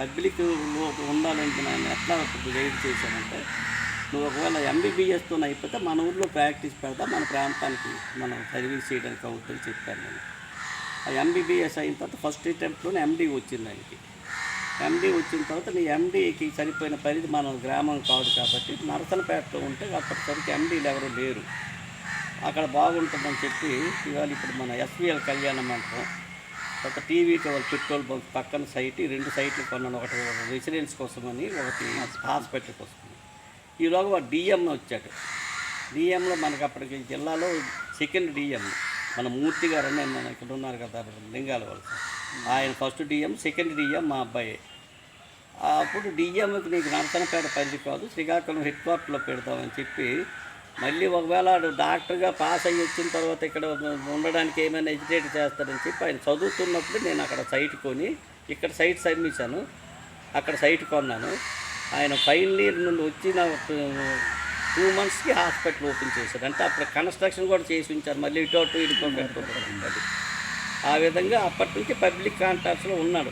Public ఉండాలంటే నేను ఎట్లా గైడ్ చేశానంటే నువ్వు ఒకవేళ ఎంబీబీఎస్తో అయిపోతే మన ఊర్లో ప్రాక్టీస్ పెడతా మన ప్రాంతానికి మనం సర్వీస్ చేయడానికి అవుతుందని చెప్పాను నేను. ఆ ఎంబీబీఎస్ అయిన తర్వాత ఫస్ట్ అటెంప్ట్లోనే ఎండీ వచ్చింది ఆయనకి. ఎండీ వచ్చిన తర్వాత నీ ఎండీకి సరిపోయిన పరిధి మన గ్రామం కాదు కాబట్టి నరసనపేటలో ఉంటే అప్పటిసరికి ఎండీలు ఎవరు లేరు. అక్కడ బాగుంటుందని చెప్పి ఇవాళ ఇప్పుడు మన ఎస్విఎల్ కళ్యాణ మండపం తర్వాత టీవీకి వాళ్ళ పెట్రోల్ బంక్ పక్కన సైట్ రెండు సైట్లు కొన్నాను. ఒకటి రెసిడెన్స్ కోసమని ఒకటి హాస్పిటల్. కోసం ఈలోగా వాడు డిఎం వచ్చాడు. డిఎంలో మనకి అప్పటికి జిల్లాలో సెకండ్ డిఎం. మన మూర్తి గారు అని మన ఇక్కడ ఉన్నారు కదా లింగాల వాళ్ళు ఆయన ఫస్ట్ డిఎం సెకండ్ డిఎం మా అబ్బాయి. అప్పుడు డిఎంకి నీకు నరసనపేట పరిధి కాదు శ్రీకాకుళం హెడ్ క్వార్టర్లో పెడతామని చెప్పి మళ్ళీ ఒకవేళ డాక్టర్గా పాస్ అయ్యి వచ్చిన తర్వాత ఇక్కడ ఉండడానికి ఏమైనా ఎడ్యుకేట్ చేస్తారని చెప్పి ఆయన చదువుతున్నప్పుడు నేను అక్కడ సైట్ కొని ఇక్కడ సైట్ సమ్మించాను అక్కడ సైట్ కొన్నాను ఆయన ఫైనల్ ఇయర్ నుండి వచ్చిన టూ మంత్స్కి హాస్పిటల్ ఓపెన్ చేశారు అంటే అప్పుడు కన్స్ట్రక్షన్ కూడా చేసి ఉంచారు మళ్ళీ ఇటు అటు ఇటు అది ఆ విధంగా అప్పటి నుంచి పబ్లిక్ కాంట్రాక్ట్స్లో ఉన్నాడు